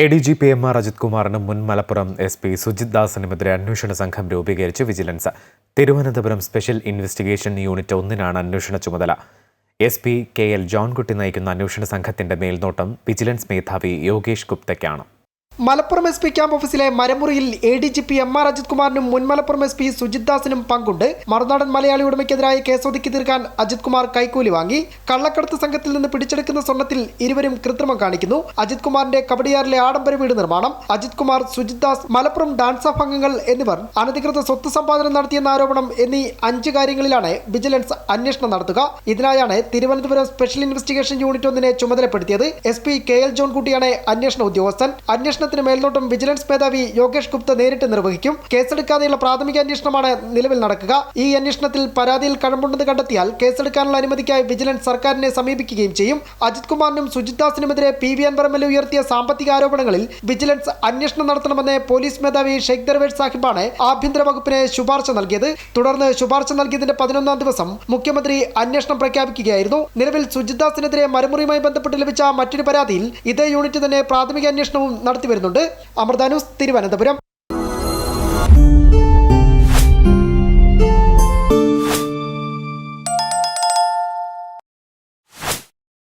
A D G P M R Ajith കുമാറിനും മുൻ Malappuram S P Sujith ദാസിനുമെതിരെ അന്വേഷണ സംഘം രൂപീകരിച്ച് vigilance. Thiruvananthapuram special investigation unit ഒന്നിനാണ് അന്വേഷണ ചുമതല. S P K L Johnkutty നയിക്കുന്ന അന്വേഷണ സംഘത്തിന്റെ മേൽനോട്ടം വിജിലൻസ് മേധാവി യോഗേഷ് ഗുപ്തയ്ക്കാണ്. മലപ്പുറം എസ് പി ക്യാമ്പ് ഓഫീസിലെ മരമുറിയിൽ A D G P M R Ajith കുമാറിനും മുൻ മലപ്പുറം എസ് പി സുജിത് ദാസിനും പങ്കുണ്ട്. മറുനാടൻ മലയാളി ഉടമയ്ക്കെതിരായ കേസ് ഒതുക്കി തീർക്കാൻ അജിത് കുമാർ കൈക്കൂലി വാങ്ങി. കള്ളക്കടത്ത് സംഘത്തിൽ നിന്ന് പിടിച്ചെടുക്കുന്ന സ്വർണത്തിൽ ഇരുവരും കൃത്രിമം കാണിക്കുന്നു. അജിത് കുമാറിന്റെ കബഡിയാറിലെ ആഡംബര വീട് നിർമ്മാണം. അജിത് കുമാർ സുജിത് ദാസ് മലപ്പുറം ഡാൻസ് ഓഫ് അംഗങ്ങൾ എന്നിവർ അനധികൃത സ്വത്ത് സമ്പാദനം നടത്തിയെന്ന ആരോപണം എന്നീ അഞ്ച് കാര്യങ്ങളിലാണ് വിജിലൻസ് അന്വേഷണം നടത്തുക. ഇതിനായാണ് തിരുവനന്തപുരം സ്പെഷ്യൽ ഇൻവെസ്റ്റിഗേഷൻ യൂണിറ്റ് ഒന്നിനെ ചുമതലപ്പെടുത്തിയത്. എസ് പി കെ എൽ ജോൺകുട്ടിയാണ് അന്വേഷണ ഉദ്യോഗസ്ഥൻ. അന്വേഷണത്തിന് മേൽനോട്ടം വിജിലൻസ് മേധാവി യോഗേഷ് ഗുപ്ത നേരിട്ട് നിർവഹിക്കും. കേസെടുക്കാതെയുള്ള പ്രാഥമിക അന്വേഷണമാണ് നിലവിൽ നടക്കുക. ഈ അന്വേഷണത്തിൽ പരാതിയിൽ കഴമ്പുണ്ടെന്ന് കണ്ടെത്തിയാൽ കേസെടുക്കാനുള്ള അനുമതിക്കായി വിജിലൻസ് സർക്കാരിനെ സമീപിക്കുകയും ചെയ്യും. അജിത് കുമാറിനും സുജിത് ദാസിനുമെതിരെ പി വി എ ഉയർത്തിയ സാമ്പത്തിക ആരോപണങ്ങളിൽ വിജിലൻസ് അന്വേഷണം നടത്തണമെന്ന് പോലീസ് മേധാവി ഷെയ്ഖ് ദർവേഷ് സാഹിബാണ് ആഭ്യന്തര വകുപ്പിന് ശുപാർശ നൽകിയത്. തുടർന്ന് ശുപാർശ നൽകിയതിന്റെ പതിനൊന്നാം ദിവസം മുഖ്യമന്ത്രി അന്വേഷണം പ്രഖ്യാപിക്കുകയായിരുന്നു. നിലവിൽ സുജിത് ദാസിനെതിരെ മരമുറിയുമായി ബന്ധപ്പെട്ട് ലഭിച്ച മറ്റൊരു പരാതിയിൽ ഇതേ യൂണിറ്റ് തന്നെ പ്രാഥമിക അന്വേഷണവും നടത്തി വരുന്നുണ്ട്. അമൃതാനൂസ് തിരുവനന്തപുരം.